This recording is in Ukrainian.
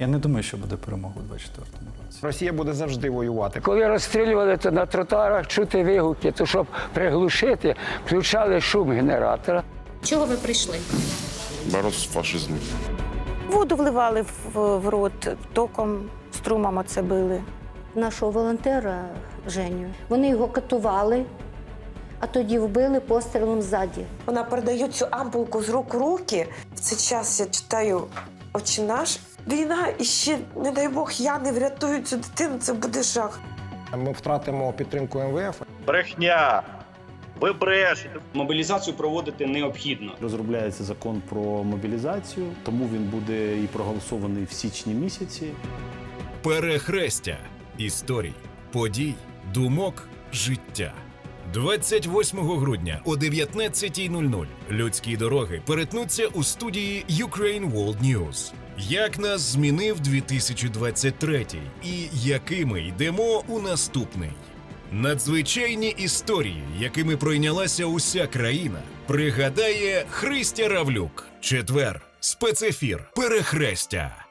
Я не думаю, що буде перемога у 24-му році. Росія буде завжди воювати. Коли розстрілювали, то на тротуарах чути вигуки, то щоб приглушити, включали шум генератора. Чого ви прийшли? Бороться з фашизмом. Воду вливали в, в рот, током, струмом оце били. нашого волонтера Женю. Вони його катували, а тоді вбили пострілом ззаді. Вона передає цю ампулку з рук в руки. В цей час я читаю «Отче наш». Війна і ще, не дай Бог, я не врятую цю дитину, це буде жах. Ми втратимо підтримку МВФ. Брехня! Ви брешете! Мобілізацію проводити необхідно. Розробляється закон про мобілізацію, тому він буде і проголосований в січні місяці. Перехрестя історій, подій, думок, життя. 28 грудня о 19.00 людські дороги перетнуться у студії Ukraine World News. Як нас змінив 2023 і якими йдемо у наступний? Надзвичайні історії, якими пройнялася уся країна, пригадає Христя Равлюк. Четвер. Спецефір. Перехрестя.